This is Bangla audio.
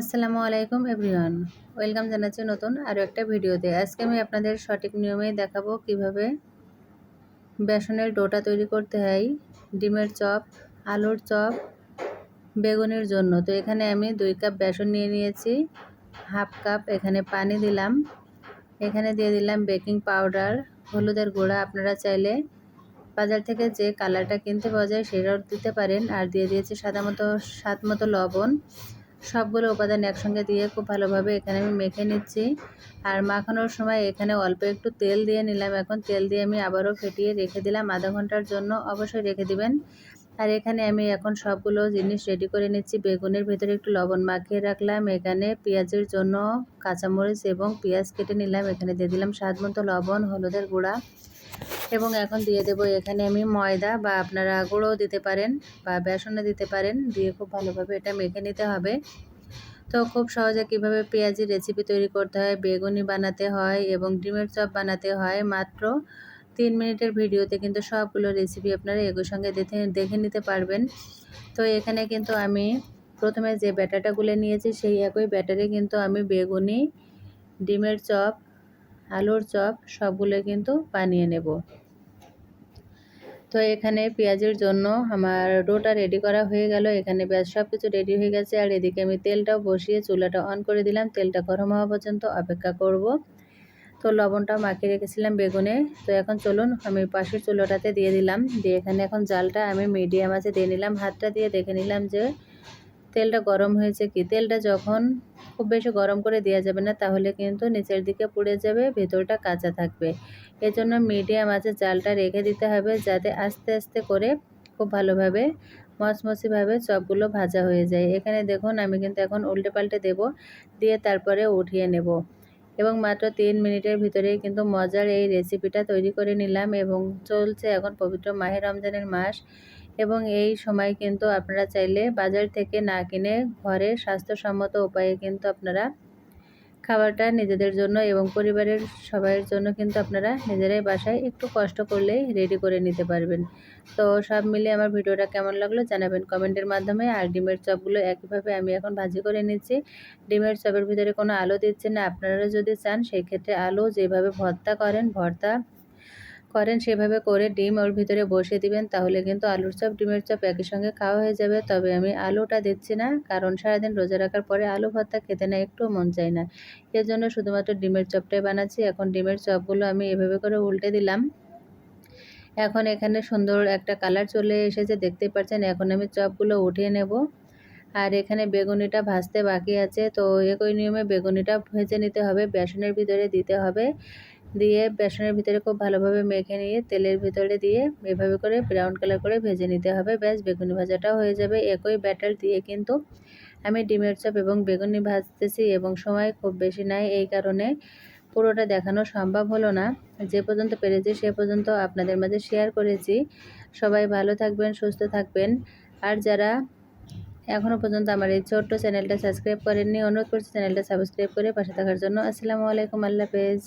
আসসালামু আলাইকুম এভরিওয়ান। ওয়েলকাম জানাচ্ছি নতুন আরও একটা ভিডিওতে। আজকে আমি আপনাদের সঠিক নিয়মে দেখাবো কীভাবে বেসনের ডোটা তৈরি করতে হয়। ডিমের চপ, আলুর চপ, বেগুনের জন্য। তো এখানে আমি দুই কাপ বেসন নিয়ে নিয়েছি, হাফ কাপ এখানে পানি দিলাম। এখানে দিয়ে দিলাম বেকিং পাউডার, হলুদের গুঁড়া। আপনারা চাইলে বাজার থেকে যে কালারটা কিনতে পাওয়া যায় সেটাও দিতে পারেন। আর দিয়ে দিয়েছি সাদা মতো স্বাদ মতো লবণ। সবগুলো উপাদান একসঙ্গে দিয়ে খুব ভালোভাবে এখানে আমি মেখে নিচ্ছি। আর মাখানোর সময় এখানে অল্প একটু তেল দিয়ে নিলাম। এখন তেল দিয়ে আমি আবারও ফেটিয়ে রেখে দিলাম আধা ঘণ্টার জন্য। অবশ্যই রেখে দিবেন। আর এখানে আমি এখন সবগুলো জিনিস রেডি করে নিচ্ছি। বেগুনের ভেতরে একটু লবণ মাখিয়ে রাখলাম। এখানে পেঁয়াজের জন্য কাঁচামরিচ এবং পেঁয়াজ কেটে নিলাম। এখানে দিয়ে দিলাম স্বাদ মতো লবণ, হলুদের গুঁড়া। এবং এখন দিয়ে দেব এখানে আমি ময়দা বা আপনারা গুঁড়ো দিতে পারেন বা বেসনে দিতে পারেন, দিয়ে খুব ভালোভাবে এটা মেখে নিতে হবে। তো খুব সহজে কীভাবে পেঁয়াজি রেসিপি তৈরি করতে হয়, বেগুনি বানাতে হয় এবং ডিমের চপ বানাতে হয়, মাত্র তিন মিনিটের ভিডিওতে কিন্তু সবগুলো রেসিপি আপনারা এগুলোর সঙ্গে দেখে দেখে নিতে পারবেন। তো এখানে কিন্তু আমি প্রথমে যে ব্যাটারটা গুলে নিয়েছি, সেই একই ব্যাটারে কিন্তু আমি বেগুনি, ডিমের চপ আলুর চপ সবগুলো কিন্তু বানিয়ে নেব। তো এখানে পেঁয়াজের জন্য আমার ডোটা রেডি করা হয়ে গেল। এখানে পেঁয়াজ সব কিছু রেডি হয়ে গেছে। আর এদিকে আমি তেলটাও বসিয়ে চুলাটা অন করে দিলাম। তেলটা গরম হওয়া পর্যন্ত অপেক্ষা করব। তো লবণটা মাখিয়ে রেখেছিলাম বেগুনে। তো এখন চলুন, আমি পাশের চুলোটাতে দিয়ে দিলাম। দিয়ে এখানে এখন জালটা আমি মিডিয়াম আছে দিয়ে নিলাম। হাতটা দিয়ে দেখে নিলাম যে তেলটা গরম হয়েছে কি? তেলটা যখন খুব বেশি গরম করে দেওয়া যাবে না, তাহলে কিন্তু নিচের দিকে পুড়ে যাবে, ভেতরটা কাঁচা থাকবে। এজন্য মিডিয়াম আছে জালটা রেখে দিতে হবে যাতে আস্তে আস্তে করে খুব ভালোভাবে, মচমচিভাবে চপগুলো ভাজা হয়ে যায়। এখানে দেখুন, আমি কিন্তু এখন উল্টে পাল্টে দেব, দিয়ে তারপরে উঠিয়ে নেব। এবং মাত্র তিন মিনিটের ভিতরেই কিন্তু মজার এই রেসিপিটা তৈরি করে নিলাম এবং চলছে এখন পবিত্র মাহের রমজানের মাস। এবং এই সময় কিন্তু আপনারা চাইলে বাজার থেকে না কিনে ঘরে স্বাস্থ্যসম্মত উপায়ে কিন্তু আপনারা খাবারটা নিজেদের জন্য এবং পরিবারের সবাইয়ের জন্য কিন্তু আপনারা নিজেরাই বাসায় একটু কষ্ট করলেই রেডি করে নিতে পারবেন। তো সব মিলে আমার ভিডিওটা কেমন লাগল জানাবেন কমেন্টের মাধ্যমে। আর ডিমের চপগুলো একইভাবে আমি এখন ভাজি করে নিচ্ছি। ডিমের চপের ভিতরে কোনো আলো দিচ্ছে না। আপনারা যদি চান সেই ক্ষেত্রে আলু যেভাবে ভর্তা করেন, ভর্তা করেন, সেভাবে করে ডিম ওর ভিতরে বসে দিবেন, তাহলে কিন্তু আলুর চপ, ডিমের চপ একই সঙ্গে খাওয়া হয়ে যাবে। তবে আমি আলুটা দিচ্ছি না, কারণ সারাদিন রোজা রাখার পরে আলু ভর্তা খেতে না একটু মন চায় না। এর জন্য শুধুমাত্র ডিমের চপটাই বানাচ্ছি। এখন ডিমের চপগুলো আমি এভাবে করে উল্টে দিলাম। এখন এখানে সুন্দর একটা কালার চলে এসেছে দেখতে পাচ্ছেন। এখন আমি চপগুলো উঠিয়ে নেব। আর এখানে বেগুনিটা ভাজতে বাকি আছে, তো একই নিয়মে বেগুনিটা ভেজে নিতে হবে, বেসনের ভিতরে দিতে হবে। দিয়ে বেসনের ভিতরে খুব ভালোভাবে মেখে নিয়ে তেলের ভিতরে দিয়ে এভাবে করে ব্রাউন কালার করে ভেজে নিতে হবে। ব্যাস, বেগুনি ভাজাটাও হয়ে যাবে। একই ব্যাটার দিয়ে কিন্তু আমি ডিমের চপ এবং বেগুনি ভাজতেছি এবং সময় খুব বেশি নাই। এই কারণে পুরোটা দেখানো সম্ভব হলো না। যে পর্যন্ত পেরেছি সে পর্যন্ত আপনাদের মাঝে শেয়ার করেছি। সবাই ভালো থাকবেন, সুস্থ থাকবেন। আর যারা এখনও পর্যন্ত আমার এই ছোট্ট চ্যানেলটা সাবস্ক্রাইব করেননি, অনুরোধ করছি চ্যানেলটা সাবস্ক্রাইব করে পাশে থাকার জন্য। আসসালামু আলাইকুম, আল্লাহ হাফেজ।